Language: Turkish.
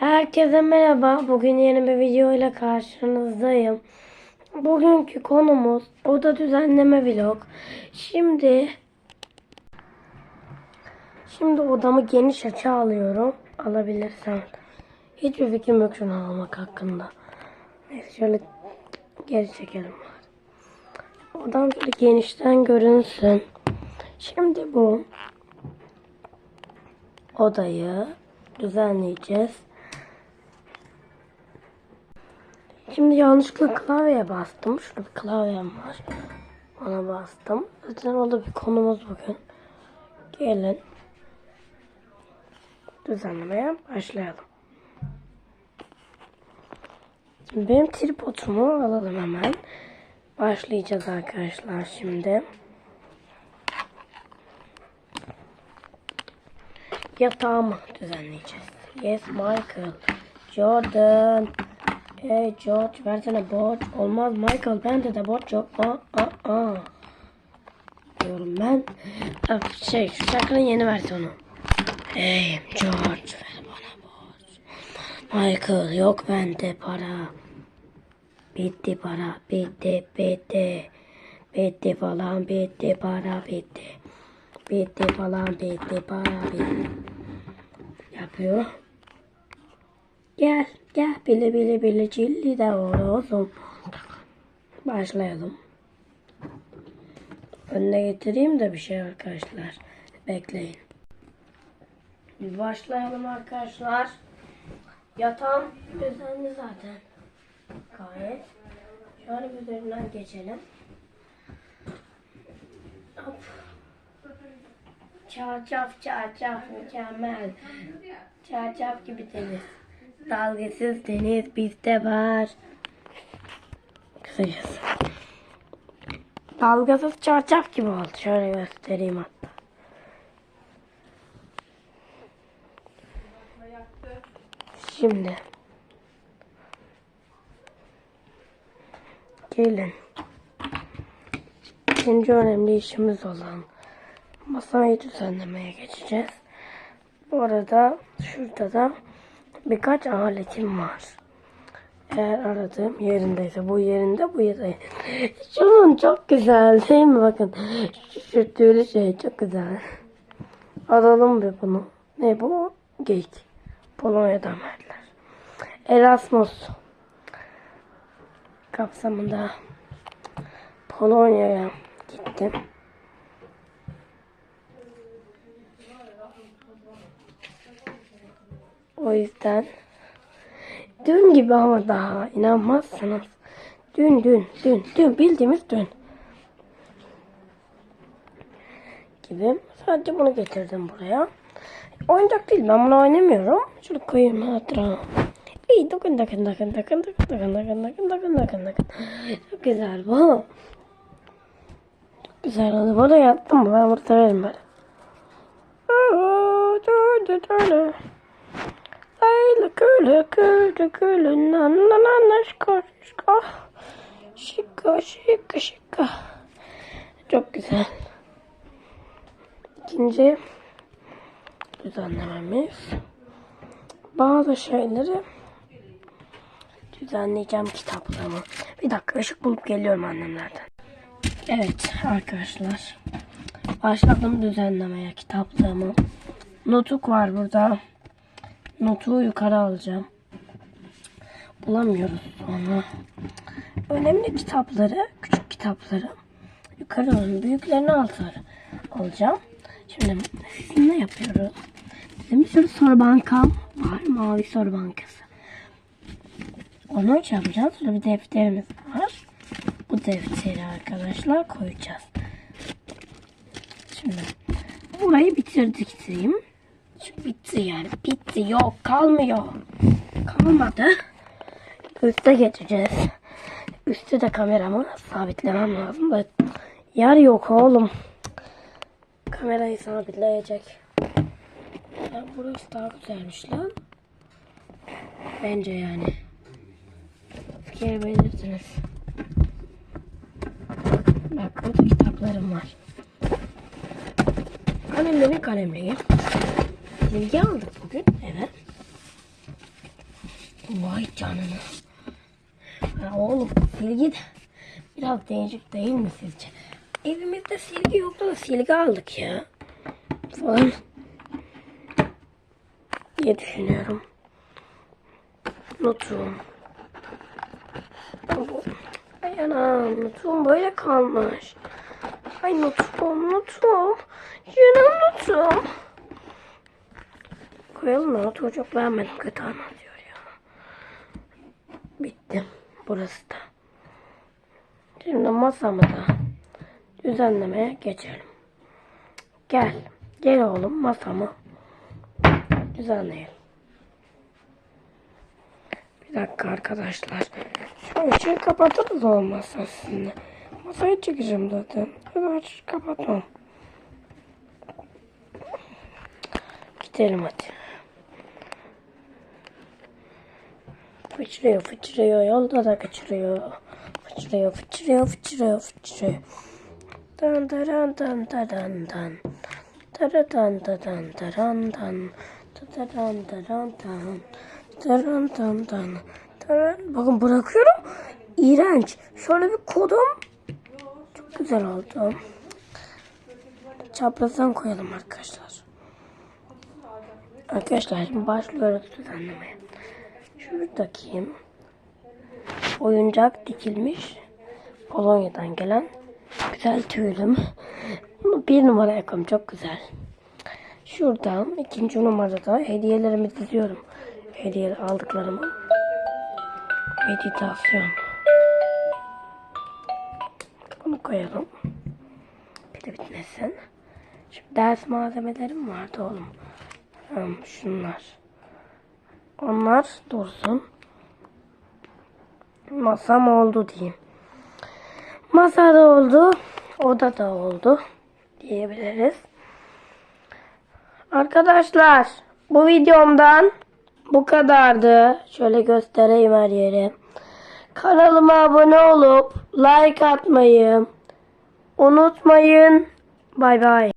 Herkese merhaba. Bugün yeni bir video ile karşınızdayım. Bugünkü konumuz oda düzenleme vlog. Şimdi Şimdi odamı geniş açı alıyorum. Alabilirsem. Hiçbir fikrim yok şunu almak hakkında. Neyse şöyle geri çekelim. Odam şöyle genişten görünsün. Şimdi bu odayı düzenleyeceğiz. Şimdi yanlışlıkla klavyeye bastım. Şurada bir klavyem var. Ona bastım. Zaten o da bir konumuz bugün. Gelin. Düzenlemeye başlayalım. Şimdi benim tripodumu alalım hemen. Başlayacağız arkadaşlar şimdi. Yatağımı düzenleyeceğiz. Yes Michael. Jordan. Hey George versene borç. Olmaz Michael bende de borç yok. Aa, aa, aa. Diyorum ben. Şey şu şarkının yeni versiyonu. Hey George ver bana borç. Michael yok bende para. Bitti para bitti bitti. Bitti falan bitti para bitti. Bitti falan bitti para bitti. Yapıyor. Gel gel bile bile bile cilli de olsun. Başlayalım. Önüne getireyim de bir şey arkadaşlar. Bekleyin. Başlayalım arkadaşlar. Yatağım düzenli zaten. Gayet. Şöyle üzerinden geçelim. Hop. Çarçaf çarçaf mükemmel. Çarçaf gibi deniz. Dalgasız deniz bizde var. Kısacası. Dalgasız çarçaf gibi oldu. Şöyle göstereyim hatta. Şimdi. Gelin. İkinci önemli işimiz olan masayı düzenlemeye geçeceğiz. Bu arada şurada da birkaç aletim var. Eğer aradığım yerindeyse bu yerinde bu yerinde. Şunun çok güzel değil mi? Bakın şu sürtüğülü şey çok güzel. Alalım bir bunu. Ne bu? Geyik. Polonya'dan verdiler. Erasmus kapsamında Polonya'ya gittim. O yüzden dün gibi ama daha inanmazsınız. Dün dün dün dün bildiğimiz dün gibi. Sadece bunu getirdim buraya. Oyuncak değil ben bunu oynamıyorum. Şunu koyayım hatıra. İyi dokun dokun dokun dokun dokun dokun dokun dokun dokun dokun dokun. Çok güzel bu. Çok güzel oldu. Bunu yaptım mı? Ben bunu severim böyle. Köle köle köle nan nan nan şika şika şika şika şika çok güzel. İkinci düzenlememiz. Bazı şeyleri düzenleyeceğim kitaplarımı bir dakika ışık bulup geliyorum annemlerden. Evet arkadaşlar. Başladım düzenlemeye kitaplığımı. Notuk var burada notu yukarı alacağım. Bulamıyoruz sonra. Önemli kitapları, küçük kitapları yukarı alalım. Büyüklerini altar alacağım. Şimdi sizinle yapıyoruz. Bizim bir sürü soru bankam var. Mavi soru bankası. Onu şey. Sonra bir defterimiz var. Bu defteri arkadaşlar koyacağız. Şimdi burayı bitirdik diyeyim. Bitti yani. Bitti. Yok kalmıyor. Kalmadı. Üste geçeceğiz. Üste de kameramı sabitlemem lazım da yer yok oğlum. Kamerayı sabitleyecek. Burası daha güzelmiş lan. Bence yani. Fikir belirtiniz. Bak burada kitaplarım var. Kalemleri kalemliği. Bilgi aldık bugün. Evet. Vay canına. Ha, oğlum silgi de biraz değişik değil mi sizce? Evimizde silgi yoktu da silgi aldık ya. Falan. diye düşünüyorum. Notum. Ay anam notum böyle kalmış. Ay notum notum. Canım notum. Koyalım da notumu çok beğenmedim. Kötü anlatıyor ya. Bitti. Burası da. Şimdi masamı da düzenlemeye geçelim. Gel. Gel oğlum masamı düzenleyelim. Bir dakika arkadaşlar. Şu ışığı kapatırız olmazsa sizinle. Masayı çekeceğim zaten. Hadi kapatalım. Gidelim hadi. Fıçırıyor fıçırıyor yolda da kaçırıyor. Fıçırıyor fıçırıyor fıçırıyor fıçırıyor. Dan daran dan daran dan. Daradan dadan daran dan. Dadaran daran dan. Daran dan dan. Daran. Bakın bırakıyorum. İğrenç. Şöyle bir kodum. Çok güzel oldu. Çaprazdan koyalım arkadaşlar. Arkadaşlar şimdi başlıyoruz düzenlemeye. Şuradaki oyuncak dikilmiş Polonya'dan gelen güzel tüylüm. Bunu bir numara yapalım çok güzel. Şurada ikinci numarada hediyelerimi diziyorum. Hediye aldıklarımı. Meditasyon. Bunu koyalım. Bir de bitmesin. Şimdi ders malzemelerim vardı oğlum. Hmm, şunlar. Onlar dursun. Masam oldu diyeyim. Masa da oldu. Oda da oldu. Diyebiliriz. Arkadaşlar bu videomdan bu kadardı. Şöyle göstereyim her yeri. Kanalıma abone olup like atmayı unutmayın. Bay bay.